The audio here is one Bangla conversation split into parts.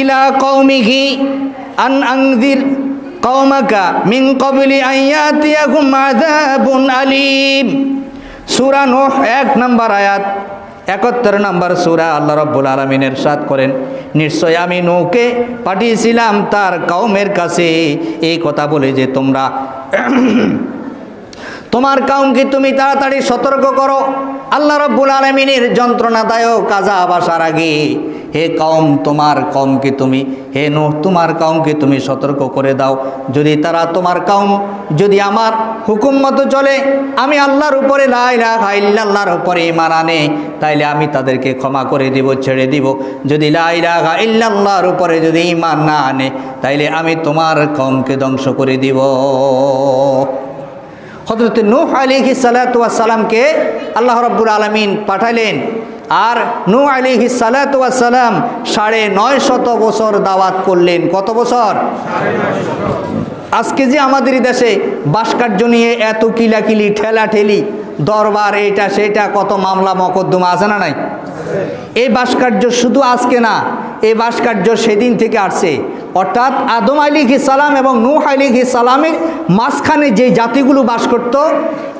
ইলা আন নম্বর আয়াত, একাত্তর নম্বর সূরা করেন, নিশ্চয় আমি নৌকে পাঠিয়েছিলাম তার কওমের কাছে। এই কথা বলে যে তোমরা, তোমার কাউমকে তুমি তাড়াতাড়ি সতর্ক করো। আল্লাহ রব্বুল আলমিনের যন্ত্রণাদায়ক আজাব আসার আগে, হে কম তোমার কমকে তুমি, হে নো তোমার কাউমকে তুমি সতর্ক করে দাও। যদি তারা তোমার কম যদি আমার হুকুম মতো চলে, আমি আল্লাহর উপরে লাইলাহার উপরে ইমান আনে, তাইলে আমি তাদেরকে ক্ষমা করে দিব, ছেড়ে দিব। যদি লাইলাহা ইল্লাল্লাহর উপরে যদি ইমান না আনে, তাইলে আমি তোমার কমকে ধ্বংস করে দিব। হজরত নূহ আলিহি সালাতামকে আল্লাহ রব্বুল আলমিন পাঠালেন। আর নূ আলিহি সালাতাম সাড়ে নয় শত বছর দাওয়াত করলেন। কত বছর? আজকে যে আমাদের দেশে বাসকার্য নিয়ে এত কিলাকিলি ঠেলা ঠেলি দরবার এটা সেটা কত মামলা, মকদ্দমা আছে না নাই? এই ভাস্কর্য শুধু আজকে না, এই ভাস্কর্য সেদিন থেকে আসছে। অর্থাৎ আদম আলী সালাম এবং নূহ আলী সালামের মাঝখানে যে জাতিগুলো বাস করত,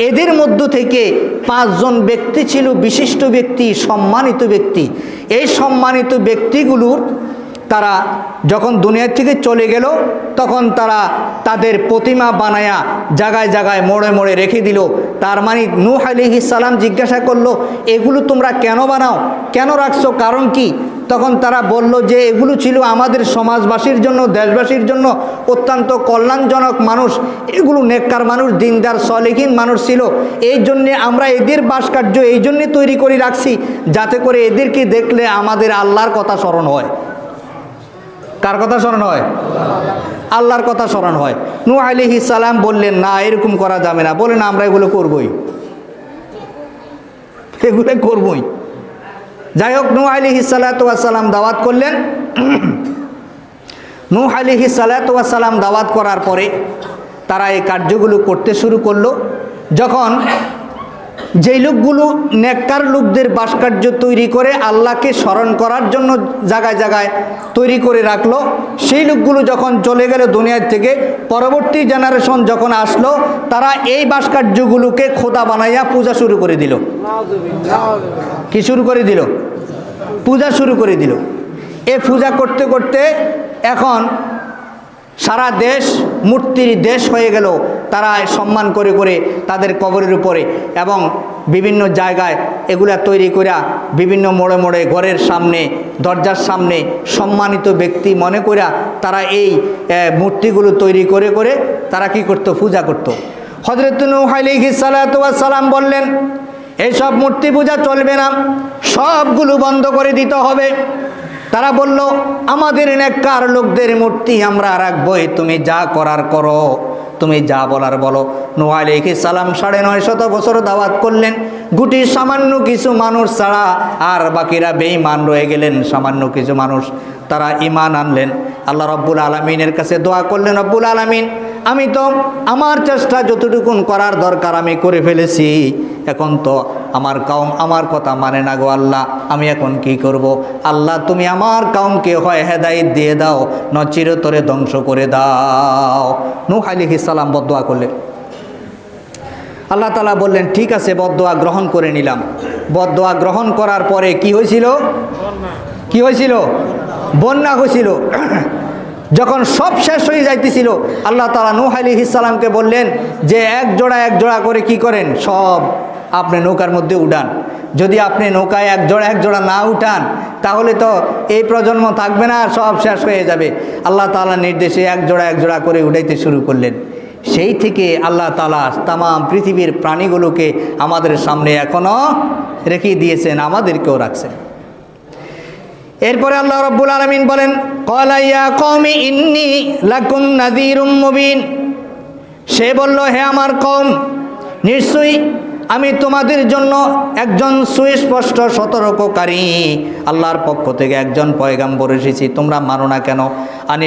এদের মধ্য থেকে পাঁচজন ব্যক্তি ছিল বিশিষ্ট ব্যক্তি, সম্মানিত ব্যক্তি। এই সম্মানিত ব্যক্তিগুলোর তারা যখন দুনিয়ার থেকে চলে গেল, তখন তারা তাদের প্রতিমা বানায়া জায়গায় জায়গায় মোড়ে মোড়ে রেখে দিল। তার মানে নূহ আলিহি সালাম জিজ্ঞাসা করল, এগুলো তোমরা কেন বানাও? কেন রাখছো? কারণ কি? তখন তারা বলল যে এগুলো ছিল আমাদের সমাজবাসীর জন্য, দেশবাসীর জন্য অত্যন্ত কল্যাণজনক মানুষ। এগুলো নেককার মানুষ, দিনদার, সলেহীন মানুষ ছিল। এই জন্যে আমরা এদের ভাস্কর্য এই জন্যে তৈরি করে রাখছি, যাতে করে এদেরকে দেখলে আমাদের আল্লাহর কথা স্মরণ হয়। কার কথা স্মরণ হয়? আল্লাহর কথা স্মরণ হয়। নু আলিহি সালাম বললেন, না, এরকম করা যাবে না। বলেন, আমরা এগুলো করবই। এগুলো করবই? যাই হোক নু আলি সালাতাম দাওয়াত করলেন। নু আলি সালাতাম দাওয়াত করার পরে তারা এই কার্যগুলো করতে শুরু করল। যখন যেই লোকগুলো নেককার লোকদের ভাস্কর্য তৈরি করে আল্লাহকে স্মরণ করার জন্য জায়গায় জায়গায় তৈরি করে রাখল, সেই লোকগুলো যখন চলে গেল দুনিয়ার থেকে, পরবর্তী জেনারেশন যখন আসলো, তারা এই ভাস্কর্যগুলোকে খোদা বানাইয়া পূজা শুরু করে দিল। কি শুরু করে দিল? পূজা শুরু করে দিল। এ পূজা করতে করতে এখন সারা দেশ মূর্তির দেশ হয়ে গেল। তারা সম্মান করে করে তাদের কবরের উপরে এবং বিভিন্ন জায়গায় এগুলা তৈরি করা বিভিন্ন মোড়ে মোড়ে ঘরের সামনে, দরজার সামনে সম্মানিত ব্যক্তি মনে করা তারা এই মূর্তিগুলো তৈরি করে করে তারা কি করত? পূজা করত। হজরত সালাম বললেন এইসব মূর্তি পূজা চলবে না। সবগুলো বন্ধ করে দিতে হবে। তারা বলল, আমাদের নেককার লোকদের মূর্তি আমরা রাখবই। তুমি যা করার করো, তুমি যা বলার বলো। নোয়া আলাইহিস সালাম সাড়ে নয় শত বছর দাওয়াত করলেন। গুটি সামান্য কিছু মানুষ ছাড়া আর বাকিরা বেঈমান রয়ে গেলেন, সামান্য কিছু মানুষ তারা ইমান আনলেন। আল্লাহ রব্বুল আলমিনের কাছে দোয়া করলেন, রব্বুল আলমিন, আমি তো আমার চেষ্টা যতটুকুন করার দরকার আমি করে ফেলেছি। এখন তো আমার কাউম আমার কথা মানে না গো আল্লাহ, আমি এখন কি করব? আল্লাহ, তুমি আমার কাউমকে হয় হেদায়ত দিয়ে দাও, ন চিরতরে ধ্বংস করে দাও। নূহ আলিহি সালাম বদোয়া করলেন। আল্লাহ তালা বললেন, ঠিক আছে বদোয়া গ্রহণ করে নিলাম। বদোয়া গ্রহণ করার পরে কি হয়েছিল? কি হয়েছিল? বন্যা হয়েছিল। যখন সব শেষ হয়ে যাইতেছিল, আল্লাহ তালা নূহ আলী ইসালামকে বললেন যে, এক জোড়া এক জোড়া করে কি করেন? সব আপনি নৌকার মধ্যে উঠান। যদি আপনি নৌকায় এক জোড়া এক জোড়া না উঠান, তাহলে তো এই প্রজন্ম থাকবে না, সব শেষ হয়ে যাবে। আল্লাহ তালার নির্দেশে এক জোড়া এক জোড়া করে উঠাইতে শুরু করলেন। সেই থেকে আল্লাহ তালা তাম পৃথিবীর প্রাণীগুলোকে আমাদের সামনে এখনও রেখে দিয়েছেন, আমাদেরকেও রাখছেন। এরপরে আল্লাহ রব্বুল আলমিন বলেন কলাইয়া কৌমি ইন্নি লাকুম নাদিরুম মুবিন। সে বলল, হে আমার কম নিশ্চয়ই আমি তোমাদের জন্য একজন সুস্পষ্ট সতর্ককারী। আল্লাহর পক্ষ থেকে একজন পয়গাম্বর এসেছি। তোমরা মানো না কেন? আনি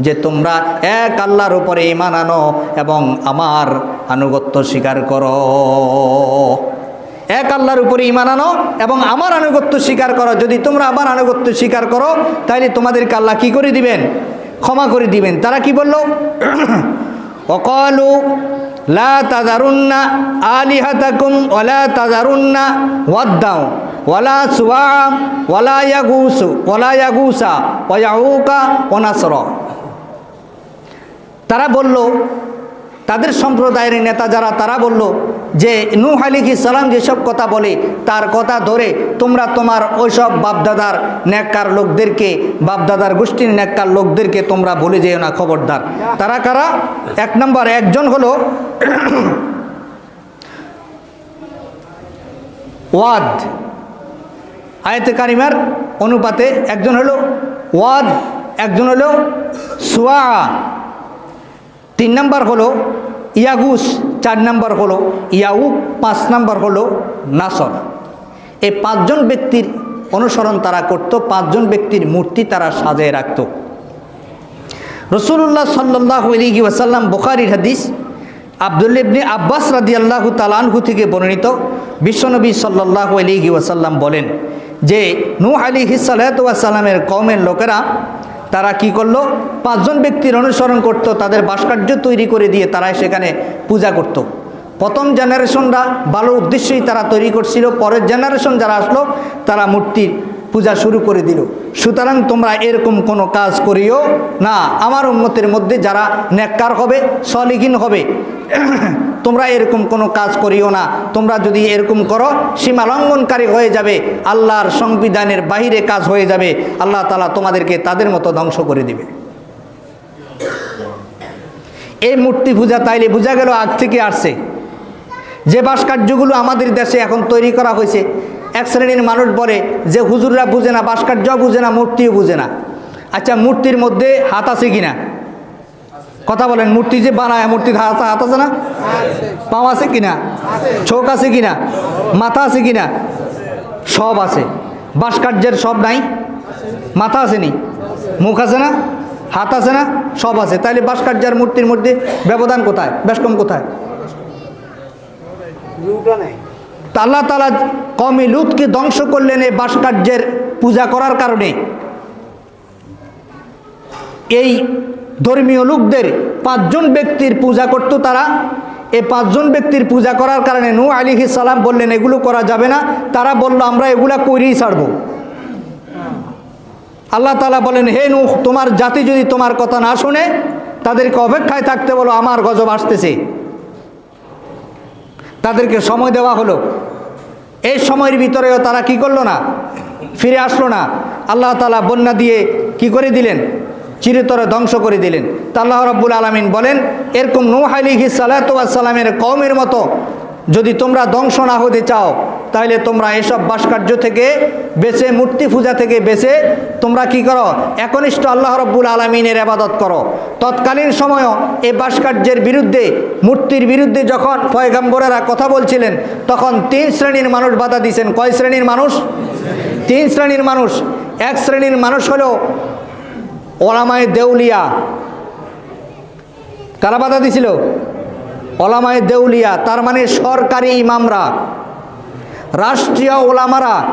যে তোমরা এক আল্লাহর উপরে ইমান আনো এবং আমার আনুগত্য স্বীকার করো। এক আল্লাহর উপরে ইমান আনো এবং আমার আনুগত্য স্বীকার করো। যদি তোমরা আমার আনুগত্য স্বীকার করো তাহলে তোমাদেরকে আল্লাহ কি করে দিবেন? ক্ষমা করে দিবেন। তারা কি বলল? অকলু লা তাজারুন্না আলিহাতাকুম ওলা তাজারুন্না ওয়াদ্দাও ওয়ালা সুয়া ওয়ালা ইয়াগুসু ওয়ালা ইয়াগুসা ওয়াউকা ওনাসর তারা বলল তাদের সম্প্রদায়ের নেতা যারা, তারা বলল যে, নূহ আলিহি সালাম যেসব কথা বলে, তার কথা ধরে তোমরা তোমার ওইসব বাপদাদার নেককার লোকদেরকে, বাপদাদার গোষ্ঠীর নেককার লোকদেরকে তোমরা বলে যেও না, খবরদার। তারা কারা? এক নম্বর, একজন হলো ওয়াদ। আয়তে কারিমার অনুপাতে একজন হলো ওয়াদ, একজন হলো সুয়া। তিন নম্বর হলো ইয়াগুস, চার নম্বর হলো ইয়াউ পাঁচ নম্বর হলো নাসর। এই পাঁচজন ব্যক্তির অনুসরণ তারা করত, পাঁচজন ব্যক্তির মূর্তি তারা সাজিয়ে রাখত। রসুল্লাহ সাল্লাহ আলহি ওয়াসাল্লাম বোখারির হাদিস আবদুল্লিবনি আব্বাস রাদি আল্লাহ তালানহু থেকে বর্ণিত, বিশ্বনবী সাল্লাহ আলহি ওয়াসাল্লাম বলেন যে, নূহ আলী হিসালাতামের কমের লোকেরা তারা কি করল? পাঁচজন ব্যক্তির অনুসরণ করত, তাদের ভাস্কর্য তৈরি করে দিয়ে তারা সেখানে পূজা করত। প্রথম জেনারেশনরা ভালো উদ্দেশ্যেই তারা তৈরি করছিল, পরের জেনারেশন যারা আসলো, তারা মূর্তির পূজা শুরু করে দিল। সুতরাং তোমরা এরকম কোনো কাজ করিও না। আমার উন্মতের মধ্যে যারা নেককার হবে, সলিহীন হবে তোমরা এরকম কোনো কাজ করিও না। তোমরা যদি এরকম করো, সীমা লঙ্ঘনকারী হয়ে যাবে, আল্লাহর সংবিধানের বাহিরে কাজ হয়ে যাবে, আল্লাহ তালা তোমাদেরকে তাদের মতো ধ্বংস করে দিবে। এই মূর্তি পূজা তাইলে বোঝা গেল আগ থেকে আসছে। যে ভাস্কর্যগুলো আমাদের দেশে এখন তৈরি করা হয়েছে, এক শ্রেণির মানুষ বলে যে হুজুররা বুঝে না ভাস্কর্য বুঝে না, মূর্তিও বুঝে না। আচ্ছা মূর্তির মধ্যে হাত আছে কিনা? কথা বলেন মূর্তি যে বানায় মূর্তির হাত হাত আছে না? পাও আছে কিনা? চোখ আছে কিনা? মাথা আছে কিনা? সব আছে। ভাস্কর্যের সব নাই? মাথা আছে নি মুখ আছে না? হাত আছে না? সব আছে। তাইলে ভাস্কর্যের মূর্তির মধ্যে ব্যবধান কোথায়? বেশকম কোথায়? তা আল্লাহ তালা কমে লুতকে ধ্বংস করলেন এই ভাস্কর্যের পূজা করার কারণে। এই ধর্মীয় লোকদের পাঁচজন ব্যক্তির পূজা করত তারা। এই পাঁচজন ব্যক্তির পূজা করার কারণে নু আলিহি সালাম বললেন, এগুলো করা যাবে না। তারা বলল, আমরা এগুলা করেই ছাড়ব। আল্লাহ তালা বলেন, হে নু তোমার জাতি যদি তোমার কথা না শোনে, তাদেরকে অপেক্ষায় থাকতে বলো, আমার গজব আসতেছে। তাদেরকে সময় দেওয়া হলো। এই সময়ের ভিতরেও তারা কি করল না? ফিরে আসলো না। আল্লাহ তালা বন্যা দিয়ে কি করে দিলেন? চিরতরে ধ্বংস করে দিলেন। তা আল্লাহ রব্বুল আলমিন বলেন, এরকম নুহাইলিহি সালাতামের কমের মতো যদি তোমরা ধ্বংস না হতে চাও, তাহলে তোমরা এসব ভাস্কর্য থেকে বেছে, মূর্তি পূজা থেকে বেছে, তোমরা কি করো? একনিষ্ঠ আল্লাহ রব্বুল আলমিনের আবাদত করো। তৎকালীন সময়ও এই ভাস্কর্যের বিরুদ্ধে, মূর্তির বিরুদ্ধে যখন পয়গাম্বরেরা কথা বলছিলেন, তখন তিন শ্রেণির মানুষ বাধা দিয়েছেন। কয় শ্রেণির মানুষ? তিন শ্রেণির মানুষ। এক শ্রেণির মানুষ হলো ওলামায় দেউলিয়া। কারা বাধা দিছিল? ওলামায় দেউলিয়া, তার মানে সরকারি ইমামরা। রাষ্ট্রীয় ওলামারা,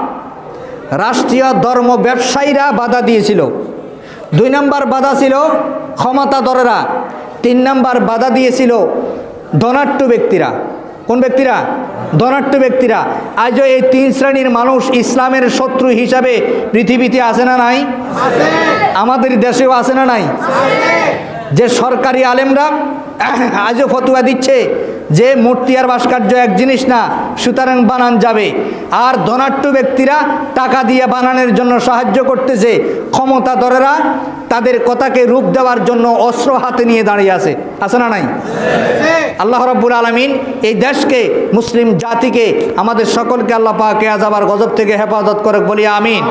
রাষ্ট্রীয় ধর্ম ব্যবসায়ীরা বাধা দিয়েছিল। দুই নম্বর বাধা ছিল ক্ষমতাধরেরা, তিন নম্বর বাধা দিয়েছিল ধনাট্য ব্যক্তিরা। কোন ব্যক্তিরা? ধনাট্য ব্যক্তিরা। আজও এই তিন শ্রেণির মানুষ ইসলামের শত্রু হিসাবে পৃথিবীতে আসে না নাই? আমাদের দেশেও আসে না নাই? যে সরকারি আলেমরা আজও ফতুয়া দিচ্ছে যে মূর্তি আর ভাস্কর্য এক জিনিস না, সুতরাং বানান যাবে। আর ধনাট্য ব্যক্তিরা টাকা দিয়ে বানানোর জন্য সাহায্য করতেছে। ক্ষমতাধরেরা তাদের কথাকে রূপ দেওয়ার জন্য অস্ত্র হাতে নিয়ে দাঁড়িয়ে আছে। আছে না নাই? আল্লাহ রব্বুল আলমিন এই দেশকে, মুসলিম জাতিকে, আমাদের সকলকে আল্লাহ পাকে আজাবার গজব থেকে হেফাজত করে বলি আমিন।